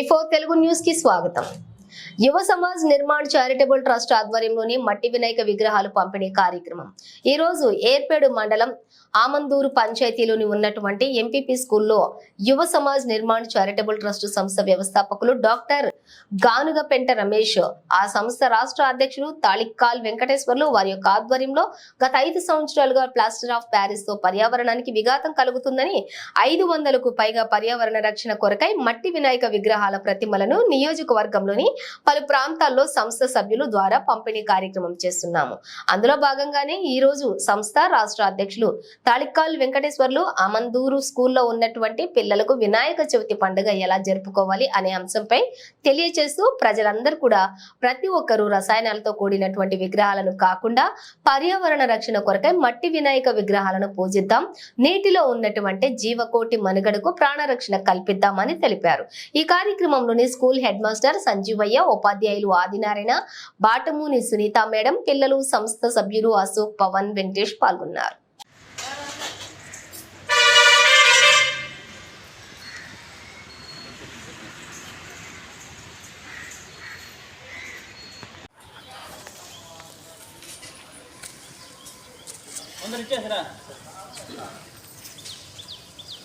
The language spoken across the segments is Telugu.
టీవీ ఫోర్ తెలుగు న్యూస్కి స్వాగతం. యువ సమాజ్ నిర్మాణ్ చారిటబుల్ ట్రస్ట్ ఆధ్వర్యంలోని మట్టి వినాయక విగ్రహాలు పంపిణీ కార్యక్రమం. ఈ రోజు ఏర్పేడు మండలం ఆమందూరు పంచాయతీలోని ఉన్నటువంటి ఎంపీపీ స్కూల్లో యువ సమాజ్ నిర్మాణ్ చారిటబుల్ ట్రస్ట్ సంస్థ వ్యవస్థాపకులు డాక్టర్ గానుగపెంట రమేష్ ఆ సంస్థ రాష్ట్ర అధ్యక్షులు తాళిక్కాల్ వెంకటేశ్వర్లు వారి యొక్క ఆధ్వర్యంలో గత ఐదు సంవత్సరాలుగా ప్లాస్టర్ ఆఫ్ ప్యారిస్తో పర్యావరణానికి విఘాతం కలుగుతుందని ఐదు వందలకు పైగా పర్యావరణ రక్షణ కొరకై మట్టి వినాయక విగ్రహాల ప్రతిమలను నియోజకవర్గంలోని పలు ప్రాంతాల్లో సంస్థ సభ్యులు ద్వారా పంపిణీ కార్యక్రమం చేస్తున్నాము. అందులో భాగంగానే ఈ రోజు సంస్థ రాష్ట్ర అధ్యక్షులు తాళిక్కాల్ వెంకటేశ్వర్లు అమందూరు స్కూల్లో ఉన్నటువంటి పిల్లలకు వినాయక చవితి పండుగ ఎలా జరుపుకోవాలి అనే అంశంపై తెలియజేస్తూ ప్రజలందరూ కూడా ప్రతి ఒక్కరూ రసాయనాలతో కూడినటువంటి విగ్రహాలను కాకుండా పర్యావరణ రక్షణ కొరకై మట్టి వినాయక విగ్రహాలను పూజిద్దాం. నీటిలో ఉన్నటువంటి జీవకోటి మనుగడకు ప్రాణరక్షణ కల్పిద్దామని తెలిపారు. ఈ కార్యక్రమంలోని స్కూల్ హెడ్ మాస్టర్ సంజీవయ్య ఉపాధ్యాయులు ఆదినారాయణ బాటమూని సునీత మేడం పిల్లలు సంస్థ సభ్యులు అశోక్ పవన్ వెంకటేష్ పాల్గొన్నారు.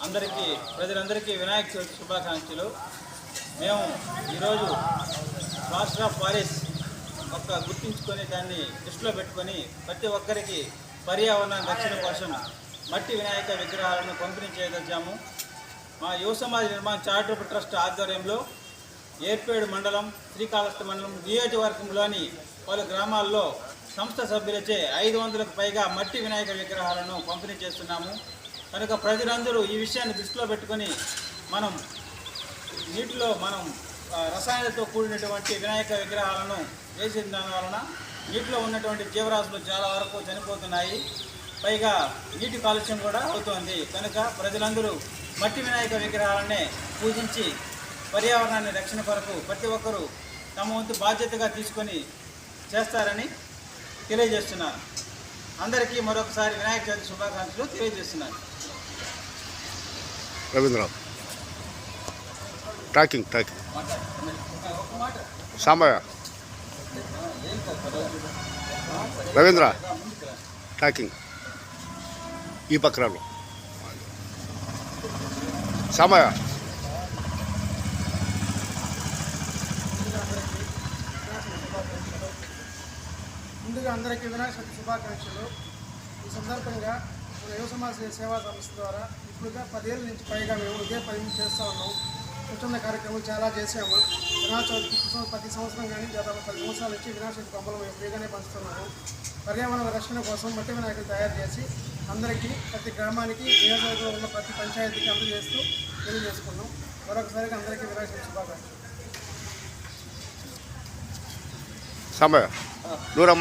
అందరికీ ప్రజలందరికీ వినాయక చవితి శుభాకాంక్షలు. మేము ఈరోజు మాస్టర్ ఆఫ్ ఫారెస్ట్ ఒక గుర్తించుకొని దాన్ని దృష్టిలో పెట్టుకొని ప్రతి ఒక్కరికి పర్యావరణ రక్షణ కోసం మట్టి వినాయక విగ్రహాలను పంపిణీ చేయదలిచాము. మా యువ సమాజ నిర్మాణ చారిటబుల్ ట్రస్ట్ ఆధ్వర్యంలో ఏర్పేడు మండలం శ్రీకాళహస్తి మండలం నియోజకవర్గంలోని పలు గ్రామాల్లో సంస్థ సభ్యులచే ఐదు వందలకు పైగా మట్టి వినాయక విగ్రహాలను పంపిణీ చేస్తున్నాము. కనుక ప్రజలందరూ ఈ విషయాన్ని దృష్టిలో పెట్టుకొని మనం నీటిలో మనం రసాయనాలతో కూడినటువంటి వినాయక విగ్రహాలను వేసిన దాని వలన నీటిలో ఉన్నటువంటి జీవరాశులు చాలా వరకు చనిపోతున్నాయి. పైగా నీటి కాలుష్యం కూడా అవుతోంది. కనుక ప్రజలందరూ మట్టి వినాయక విగ్రహాలనే పూజించి పర్యావరణాన్ని రక్షణ కొరకు ప్రతి ఒక్కరూ తమ వంతు బాధ్యతగా తీసుకొని చేస్తారని తెలియజేస్తున్నారు. అందరికీ మరొకసారి వినాయక చవితి శుభాకాంక్షలు తెలియజేస్తున్నారు Ravindrarao. Tracking tracking Sambaiah Ravindra tracking ఈ పక్కరాలు సాంబయ్య ముందుగా అందరికీ వినాయక చవితి శుభాకాంక్షలు. ఈ సందర్భంగా మన యువ సమాజ సేవా సంస్థ ద్వారా ఇప్పుడుగా పదేళ్ళ నుంచి పైగా మేము ఇదే పని చేస్తూ ఉన్నాం. స్వచ్ఛంద కార్యక్రమం చాలా చేసాము వినాయక చవితి ప్రతి- సంవత్సరం కానీ గత పది సంవత్సరాల నుంచి వినాయక చవితి బొమ్మలు మేము ఫ్రీగానే పంచుతున్నాము. పర్యావరణ రక్షణ కోసం మట్టి వినాయకులు తయారు చేసి అందరికీ ప్రతి గ్రామానికి నియోజకవర్గంలో ఉన్న ప్రతి పంచాయతీకి అందజేస్తూ తెలియజేసుకున్నాం మరొకసారి అందరికీ వినాయక చవితి శుభాకాంక్షలు సాంబయ్య దూరం